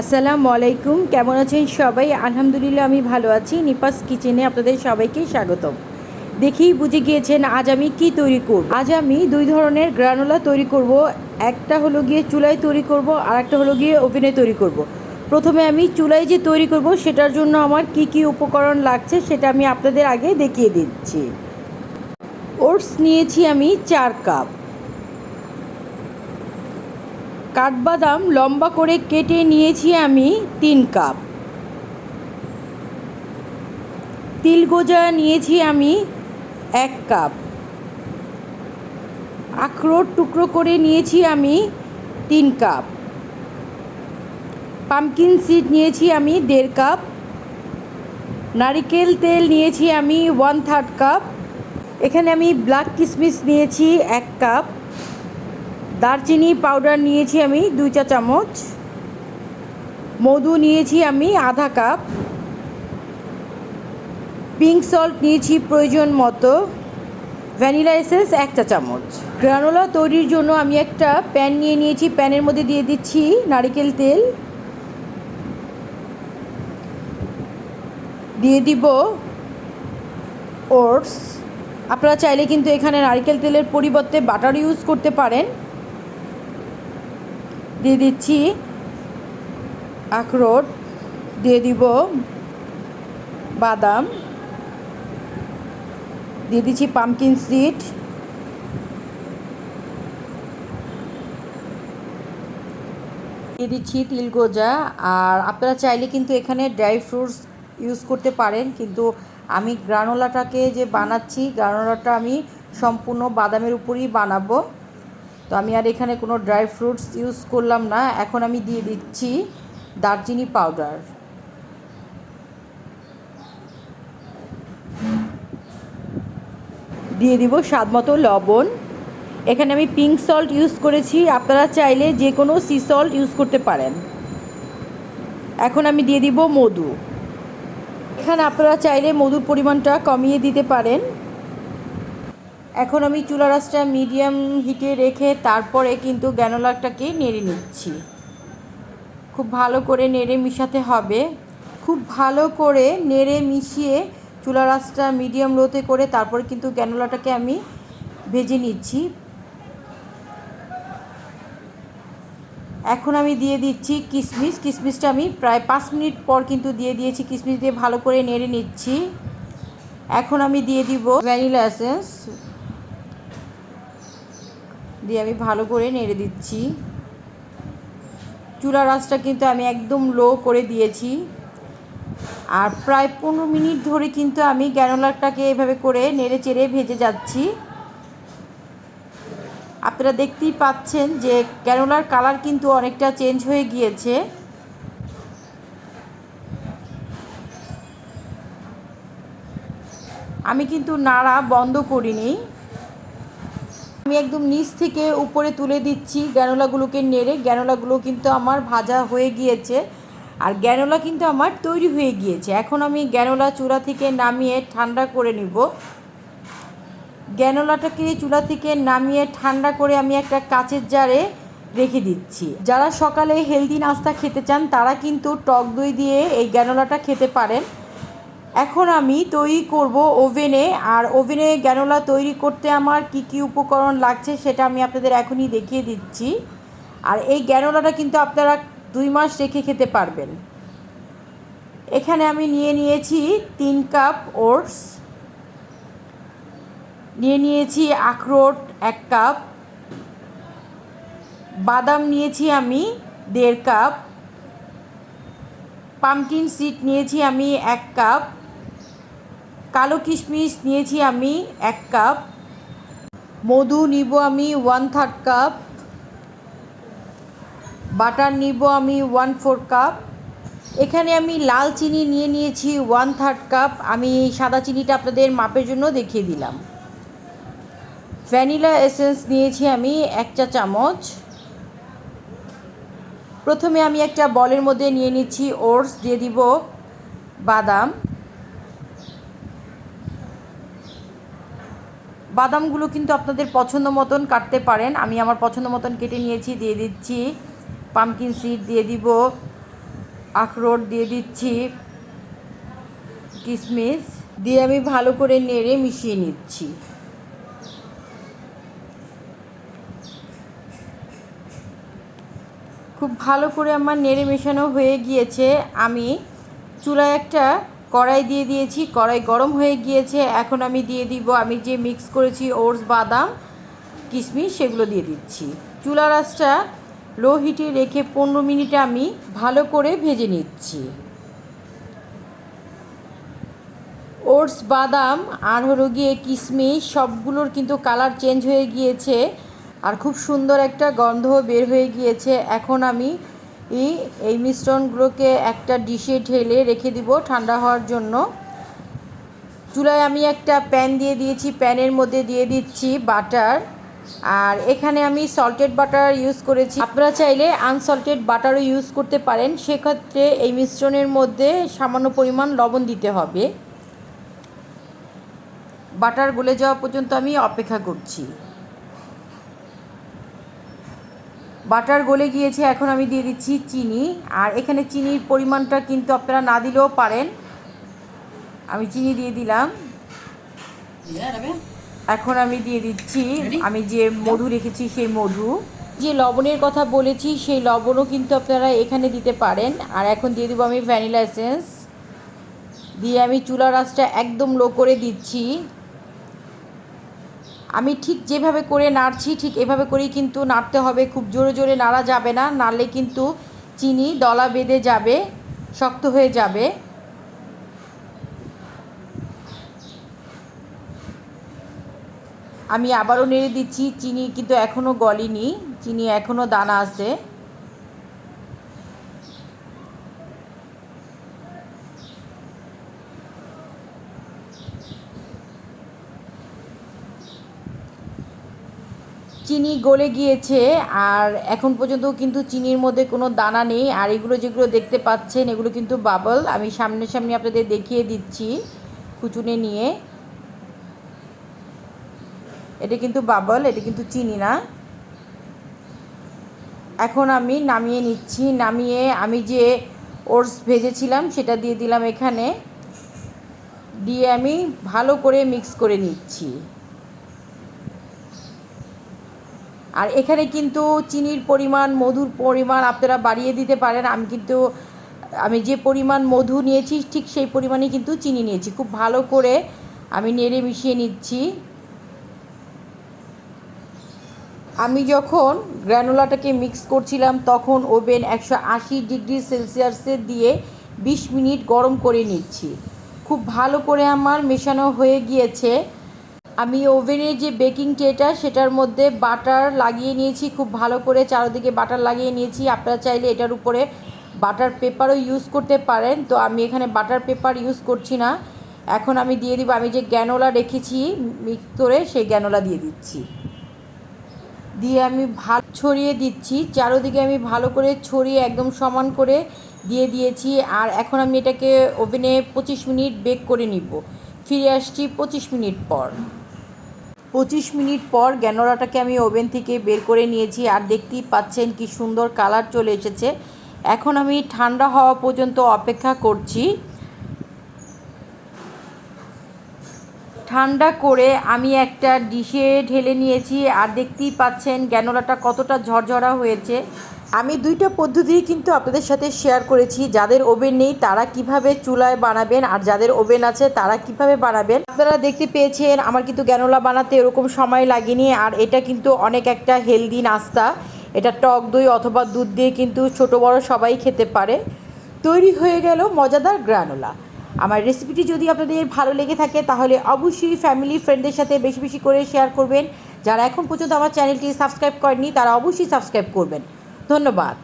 আসসালামু আলাইকুম। কেমন আছেন সবাই? আলহামদুলিল্লাহ আমি ভালো আছি। নিপাস কিচেনে আপনাদের সবাইকে স্বাগতম। দেখেই বুঝে গিয়েছেন আজ আমি কি তৈরি করব। আজ আমি দুই ধরনের গ্রানোলা তৈরি করব। একটা হলো গিয়ে চুলায় তৈরি করব আর একটা হলো গিয়ে ওভেনে তৈরি করব। প্রথমে আমি চুলায় যে তৈরি করব, সেটার জন্য আমার কি কি উপকরণ লাগছে সেটা আমি আপনাদের আগে দেখিয়ে দিচ্ছি। ওটস নিয়েছি আমি চার কাপ। কাঠবাদাম লম্বা করে কেটে নিয়েছি আমি তিন কাপ। তিল তিলগোজা নিয়েছি আমি এক কাপ। আখরোট টুকরো করে নিয়েছি আমি তিন কাপ। পামকিন সিড নিয়েছি আমি দেড় কাপ। নারিকেল তেল নিয়েছি আমি ওয়ান থার্ড কাপ। এখানে আমি ব্ল্যাক কিশমিশ নিয়েছি এক কাপ। দারচিনি পাউডার নিয়েছি আমি দুই চা চামচ। মধু নিয়েছি আমি আধা কাপ পিঙ্ক সল্ট নিয়েছি প্রয়োজন মতো। ভ্যানিলা এসেন্স এক চা চামচ। গ্রানোলা তৈরির জন্য আমি একটা প্যান নিয়ে নিয়েছি। প্যানের মধ্যে দিয়ে দিচ্ছি নারিকেল তেল। দিয়ে দিব ওটস আপনারা চাইলে কিন্তু এখানে নারিকেল তেলের পরিবর্তে বাটার ইউজ করতে পারেন। দিয়ে দিচ্ছি আখরোট, দিয়ে দিব বাদাম, দিয়ে দিচ্ছি পামকিন সিড দিয়ে দিচ্ছি তিলগোজা আর আপনারা চাইলে কিন্তু এখানে ড্রাই ফ্রুটস ইউজ করতে পারেন, কিন্তু আমি গ্রানোলাটাকে যে বানাচ্ছি গ্রানোলাটা আমি সম্পূর্ণ বাদামের উপরই বানাবো। তো আমি আর এখানে কোনো ড্রাই ফ্রুটস ইউজ করলাম না। এখন আমি দিয়ে দিচ্ছি দারচিনি পাউডার দিয়ে দিব স্বাদ মতো লবণ। এখানে আমি পিঙ্ক সল্ট ইউজ করেছি। আপনারা চাইলে যে কোনো সি সল্ট ইউজ করতে পারেন। এখন আমি দিয়ে দিব মধু। এখানে আপনারা চাইলে মধুর পরিমাণটা কমিয়ে দিতে পারেন। এখন আমি চুলা রাসটা মিডিয়াম হিটে রেখে তারপরে কিন্তু গ্যানোলাটাকে নেড়ে নিচ্ছি। খুব ভালো করে নেড়ে মিশাতে হবে। খুব ভালো করে নেড়ে মিশিয়ে চুলা রাসটা মিডিয়াম লোতে করে তারপরে কিন্তু গ্যানোলাটাকে আমি ভেজে নিচ্ছি। এখন আমি দিয়ে দিচ্ছি কিশমিশ কিশমিশটা আমি প্রায় পাঁচ মিনিট পর কিন্তু দিয়ে দিয়েছি। কিশমিশ দিয়ে ভালো করে নেড়ে নিচ্ছি। এখন আমি দিয়ে দিব ভ্যানিলা এসেন্স। দিয়ে আমি ভালো করে নেড়ে দিচ্ছি। চুলা রাসটা কিন্তু আমি একদম লো করে দিয়েছি। আর প্রায় পনেরো মিনিট ধরে কিন্তু আমি গ্যানোলাটাকে এভাবে করে নেড়ে চেড়ে ভেজে যাচ্ছি। আপনারা দেখতেই পাচ্ছেন যে গ্যানোলার কালার কিন্তু অনেকটা চেঞ্জ হয়ে গিয়েছে। আমি কিন্তু নাড়া বন্ধ করিনি। আমি একদম নিচ থেকে উপরে তুলে দিচ্ছি গ্যানোলাগুলোকে নেড়ে। গ্যানোলাগুলো কিন্তু আমার ভাজা হয়ে গিয়েছে আর গ্যানোলা কিন্তু আমার তৈরি হয়ে গিয়েছে। এখন আমি গ্যানোলা চূড়া থেকে নামিয়ে ঠান্ডা করে নিব। গ্যানোলাটাকে চুলা থেকে নামিয়ে ঠান্ডা করে আমি একটা কাচের জারে রেখে দিচ্ছি। যারা সকালে হেলদি নাস্তা খেতে চান, তারা কিন্তু টক দই দিয়ে এই গ্যানোলাটা খেতে পারেন। এখন আমি তৈরি করব ওভেনে, আর ওভেনে গ্যানোলা তৈরি করতে আমার কি কি উপকরণ লাগছে সেটা আমি আপনাদের এখনই দেখিয়ে দিচ্ছি। আর এই গ্যানোলাটা কিন্তু আপনারা দুই মাস রেখে খেতে পারবেন। এখানে আমি নিয়ে নিয়েছি তিন কাপ ওটস, নিয়ে নিয়েছি আখরোট এক কাপ, বাদাম নিয়েছি আমি দেড় কাপ, পামকিন সিড নিয়েছি আমি এক কাপ কালো কিশমিশ নিয়েছি আমি এক কাপ। মধু নিব আমি ওয়ান থার্ড কাপ বাটার নিব আমি ওয়ান ফোর কাপ এখানে আমি লাল চিনি নিয়ে নিয়েছি ওয়ান থার্ড কাপ আমি সাদা চিনিটা আপনাদের মাপের জন্য দেখিয়ে দিলাম। ভ্যানিলা এসেন্স নিয়েছি আমি এক চা চামচ। প্রথমে আমি একটা বলের মধ্যে নিয়ে নিচ্ছি, ওটস দিয়ে দিব বাদাম। বাদামগুলো কিন্তু আপনাদের পছন্দ মতন কাটতে পারেন। আমি আমার পছন্দ মতন কেটে নিয়েছি, দিয়ে দিচ্ছি। পামকিন সিড দিয়ে দিব, আখরোট দিয়ে দিচ্ছি কিশমিশ দিয়ে আমি ভালো করে নেড়ে মিশিয়ে নিচ্ছি। খুব ভালো করে আমার নেড়ে মেশানো হয়ে গিয়েছে। আমি চুলায় একটা কড়াই দিয়ে দিয়েছি, কড়াই গরম হয়ে গিয়েছে। এখন আমি দিয়ে দিব, আমি যে মিক্স করেছি ওটস, বাদাম, কিশমিশ, সেগুলো দিয়ে দিচ্ছি। চুলা রাসটা লো হিটে রেখে পনেরো মিনিটে আমি ভালো করে ভেজে নিচ্ছি। ওটস, বাদাম আর হলো গিয়ে কিশমিশ, সবগুলোর কিন্তু কালার চেঞ্জ হয়ে গিয়েছে। আর খুব সুন্দর একটা গন্ধ বের হয়ে গিয়েছে। এখন আমি এই মিশ্রণগুলোকে একটা ডিশে ঢেলে রেখে দিব ঠান্ডা হওয়ার জন্য। চুলায় আমি একটা প্যান দিয়ে দিয়েছি, প্যানের মধ্যে দিয়ে দিচ্ছি বাটার। আর এখানে আমি সল্টেড বাটার ইউজ করেছি। আপনারা চাইলে আনসল্টেড বাটারও ইউজ করতে পারেন। সেক্ষেত্রে এই মিশ্রণের মধ্যে সামান্য পরিমাণ লবণ দিতে হবে। বাটার গলে যাওয়া পর্যন্ত আমি অপেক্ষা করছি। বাটার গলে গিয়েছে এখন আমি দিয়ে দিচ্ছি চিনি। আর এখানে চিনির পরিমাণটা কিন্তু আপনারা না দিলেও পারেন। আমি চিনি দিয়ে দিলাম। এখন আমি দিয়ে দিচ্ছি আমি যে মধু রেখেছি সেই মধু। যে লবণের কথা বলেছি সেই লবণও কিন্তু আপনারা এখানে দিতে পারেন। আর এখন দিয়ে দেবো আমি ভ্যানিলা এসেন্স। দিয়ে আমি চুলা রাসটা একদম লো করে দিচ্ছি। আমি ঠিক যেভাবে করে নাড়ছি, ঠিক এভাবে করেই কিন্তু নাড়তে হবে। খুব জোরে জোরে নাড়া যাবে না, নাড়লে কিন্তু চিনি দলা বেঁধে যাবে, শক্ত হয়ে যাবে। আমি আবারও নেড়ে দিচ্ছি, চিনি কিন্তু এখনও গলেনি, চিনি এখনও দানা আছে। চিনি গলে গিয়েছে আর এখন পর্যন্ত কিন্তু চিনির মধ্যে কোনো দানা নেই। আর এগুলো যেগুলো দেখতে পাচ্ছেন, এগুলো কিন্তু বাবল আমি সামনে সামনে আপনাদের দেখিয়ে দিচ্ছি কুচুনে নিয়ে। এটা কিন্তু বাবল এটা কিন্তু চিনি না। এখন আমি নামিয়ে নিচ্ছি। নামিয়ে আমি যে ওটস ভেজেছিলাম, সেটা দিয়ে দিলাম এখানে। দিয়ে আমি ভালো করে মিক্স করে নিচ্ছি। আর এখানে কিন্তু চিনির পরিমাণ, মধুর পরিমাণ আপনারা বাড়িয়ে দিতে পারেন। আমি কিন্তু, আমি যে পরিমাণ মধু নিয়েছি, ঠিক সেই পরিমাণে কিন্তু চিনি নিয়েছি। খুব ভালো করে আমি নেড়ে মিশিয়ে নিচ্ছি। আমি যখন গ্র্যানুলাটাকে মিক্স করছিলাম, তখন ওভেন একশো আশি ডিগ্রি সেলসিয়াসে দিয়ে বিশ মিনিট গরম করে নিচ্ছি। খুব ভালো করে আমার মেশানো হয়ে গিয়েছে। আমি ওভেনের যে বেকিং ট্রেটা সেটার মধ্যে বাটার লাগিয়ে নিয়েছি, খুব ভালো করে চারদিকে বাটার লাগিয়ে নিয়েছি। আপনারা চাইলে এটার উপরে বাটার পেপারও ইউজ করতে পারেন। তো আমি এখানে বাটার পেপার ইউজ করছি না। এখন আমি দিয়ে দিব, আমি যে গ্যানোলা রেখেছি মিক্স করে, সেই গ্যানোলা দিয়ে দিচ্ছি। দিয়ে আমি ভালো ছড়িয়ে দিচ্ছি। চারোদিকে আমি ভালো করে ছড়িয়ে একদম সমান করে দিয়ে দিয়েছি। আর এখন আমি এটাকে ওভেনে পঁচিশ মিনিট বেক করে নিব। ফিরে আসছি পঁচিশ মিনিট পর। পঁচিশ মিনিট পর গ্যানোরাটাকে আমি ওভেন থেকে বের করে নিয়েছি আর দেখতেই পাচ্ছেন কি সুন্দর কালার চলে এসেছে। এখন আমি ঠান্ডা হওয়া পর্যন্ত অপেক্ষা করছি। ঠান্ডা করে আমি একটা ডিশে ঢেলে নিয়েছি আর দেখতেই পাচ্ছেন গ্যানোলাটা কতটা ঝরঝরা হয়েছে। আমি দুইটা পদ্ধতি কিন্তু আপনাদের সাথে শেয়ার করেছি। যাদের ওভেন নেই, তারা কীভাবে চুলায় বানাবেন আর যাদের ওভেন আছে, তারা কীভাবে বানাবেন? আপনারা দেখতে পেয়েছেন, আমার কিন্তু গ্যানোলা বানাতে এরকম সময় লাগেনি আর এটা কিন্তু অনেক একটা হেলদি নাস্তা। এটা টক দই অথবা দুধ দিয়ে কিন্তু ছোট বড় সবাই খেতে পারে। তৈরি হয়ে গেল মজাদার গ্রানোলা আমার রেসিপিটি যদি আপনাদের ভালো লেগে থাকে, তাহলে অবশ্যই ফ্যামিলি ফ্রেন্ডদের সাথে বেশি বেশি করে শেয়ার করবেন। যারা এখন পর্যন্ত আমার চ্যানেলটি সাবস্ক্রাইব করেনি তারা অবশ্যই সাবস্ক্রাইব করবেন। ধন্যবাদ।